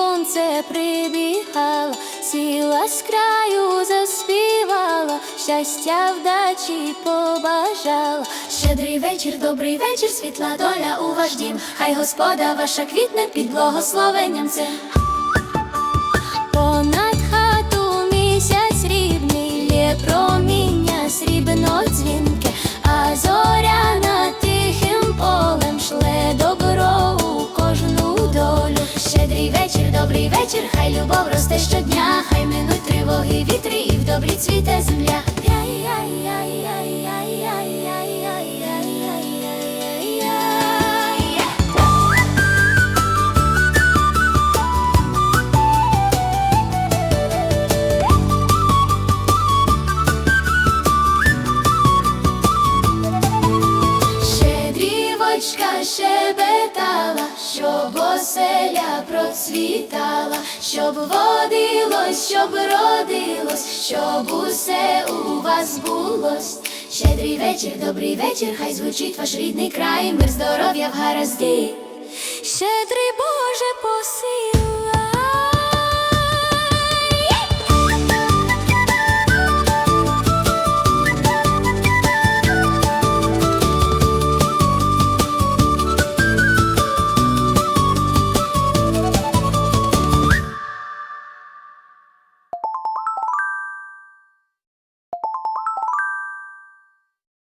сонце прибігало, сіла з краю заспівала, щастя вдачі побажала. Щедрий вечір, добрий вечір, світла доля у ваш дім. Хай господа ваша квітне під благословенням цим. Понад хату місяць рідний, є проміння срібно дзвінке, а зоря над тихим полем шле добро у кожну долю. Щедрий вечір, вечір, хай любов росте щодня, хай минуть тривоги, вітри і в добрі цвіте земля. Щедрівочка шебетала, що бо оселя процвітала, щоб водилось, щоб родилось, щоб усе у вас булось. Щедрий вечір, добрий вечір, хай звучить ваш рідний край, мир, здоров'я в гаразді. Щедрий.